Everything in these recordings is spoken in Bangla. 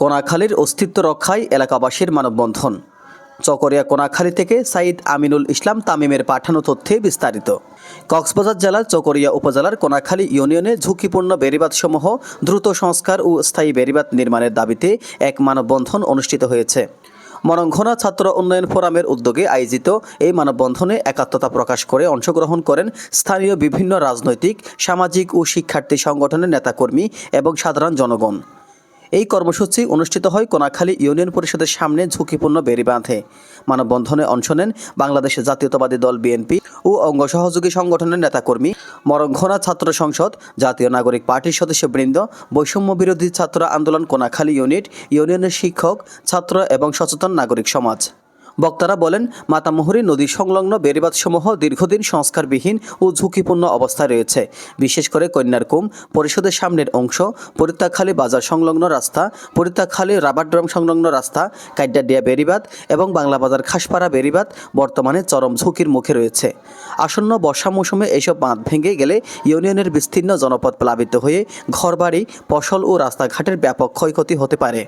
কোনাখালীর অস্তিত্ব রক্ষায় এলাকাবাসীর মানববন্ধন। চকরিয়া কোনাখালী থেকে সাইদ আমিনুল ইসলাম তামিমের পাঠানো তথ্যে বিস্তারিত। কক্সবাজার জেলার চকরিয়া উপজেলার কোনাখালী ইউনিয়নে ঝুঁকিপূর্ণ বেড়িবাঁধসমূহ, দ্রুত সংস্কার ও স্থায়ী বেড়িবাঁধ নির্মাণের দাবিতে এক মানববন্ধন অনুষ্ঠিত হয়েছে। মরংঘনা ছাত্র উন্নয়ন ফোরামের উদ্যোগে আয়োজিত এই মানববন্ধনে একাত্মতা প্রকাশ করে অংশগ্রহণ করেন স্থানীয় বিভিন্ন রাজনৈতিক, সামাজিক ও শিক্ষার্থী সংগঠনের নেতাকর্মী এবং সাধারণ জনগণ। এই কর্মসূচি অনুষ্ঠিত হয় কোনাখালী ইউনিয়ন পরিষদের সামনে ঝুঁকিপূর্ণ বেড়িবাঁধে মানববন্ধনে অংশ নেন বাংলাদেশের জাতীয়তাবাদী দল বিএনপি ও অঙ্গ সহযোগী সংগঠনের নেতাকর্মী মরঙ্ঘনা ছাত্র সংসদ, জাতীয় নাগরিক পার্টির সদস্যবৃন্দ, বৈষম্য বিরোধী ছাত্র আন্দোলন কোনাখালী ইউনিট, ইউনিয়নের শিক্ষক, ছাত্র এবং সচেতন নাগরিক সমাজ। বক্তারা বলেন, মাতামুহুরী নদী সংলগ্ন বেড়িবাঁধসমূহ দীর্ঘদিন সংস্কারবিহীন ও ঝুঁকিপূর্ণ অবস্থায় রয়েছে। বিশেষ করে কন্যারকুম পরিষদের সামনের অংশ, পরিত্যাখালী বাজার সংলগ্ন রাস্তা, পরিত্যাখালী রাবার ড্রাম সংলগ্ন রাস্তা, কাইডাডিয়া বেড়িবাঁধ এবং বাংলা বাজার খাসপাড়া বেড়িবাঁধ বর্তমানে চরম ঝুঁকির মুখে রয়েছে। আসন্ন বর্ষা মৌসুমে এসব বাঁধ ভেঙে গেলে ইউনিয়নের বিস্তীর্ণ জনপদ প্লাবিত হয়ে ঘরবাড়ি, ফসল ও রাস্তাঘাটের ব্যাপক ক্ষয়ক্ষতি হতে পারে।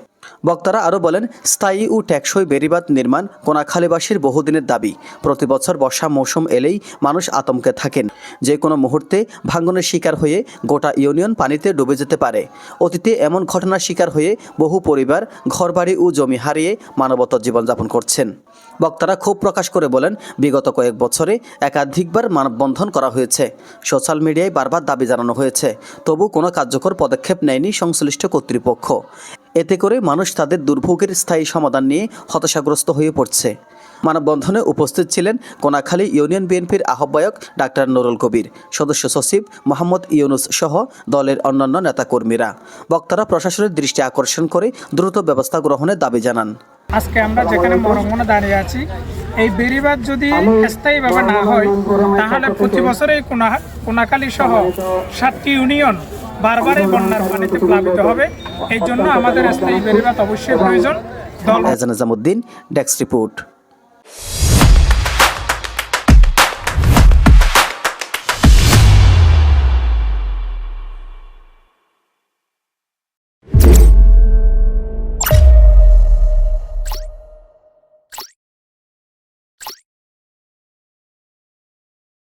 বক্তারা আরও বলেন, স্থায়ী ও টেকসই বেড়িবাঁধ নির্মাণ কোনাখালীবাসীর বহুদিনের দাবি। প্রতি বছর বর্ষা মৌসুম এলেই মানুষ আতঙ্কে থাকেন। যে কোনো মুহূর্তে ভাঙ্গনের শিকার হয়ে গোটা ইউনিয়ন পানিতে ডুবে যেতে পারে। অতীতে এমন ঘটনার শিকার হয়ে বহু পরিবার, ঘরবাড়ি ও জমি হারিয়ে মানবতার জীবনযাপন করছেন। বক্তারা ক্ষোভ প্রকাশ করে বলেন, বিগত কয়েক বছরে একাধিকবার মানববন্ধন করা হয়েছে। সোশ্যাল মিডিয়ায় বারবার দাবি জানানো হয়েছে। তবু কোনো কার্যকর পদক্ষেপ নেয়নি সংশ্লিষ্ট কর্তৃপক্ষ। এতে করে মানুষ তাদের দুর্ভোগের স্থায়ী সমাধান নিয়ে হতাশাগ্রস্ত হয়ে পড়ছে। মানববন্ধনে উপস্থিত ছিলেন কোনাখালী ইউনিয়ন বিএনপির আহ্বায়ক ডাক্তার নুরুল কবির, সদস্য সচিব মোহাম্মদ ইউনুস সহ দলের অন্যান্য নেতাকর্মীরা। বক্তারা প্রশাসনের দৃষ্টি আকর্ষণ করে দ্রুত ব্যবস্থা গ্রহণের দাবি জানান। আজকে আমরা যেখানে মরঙ্গনে দাঁড়িয়ে আছি, এই বেড়িবাঁধ যদি স্থায়ীভাবে না হয়, তাহলে প্রতি বছরে এই কোনাখালী সহ সাতটি ইউনিয়ন বারবার এই বন্যার পানিতে প্লাবিত হবে। এই জন্য আমাদের স্থায়ী বেরিবাত অবশ্যই প্রয়োজন। দল এজান নিজামুদ্দিন, ডেস্ক রিপোর্ট।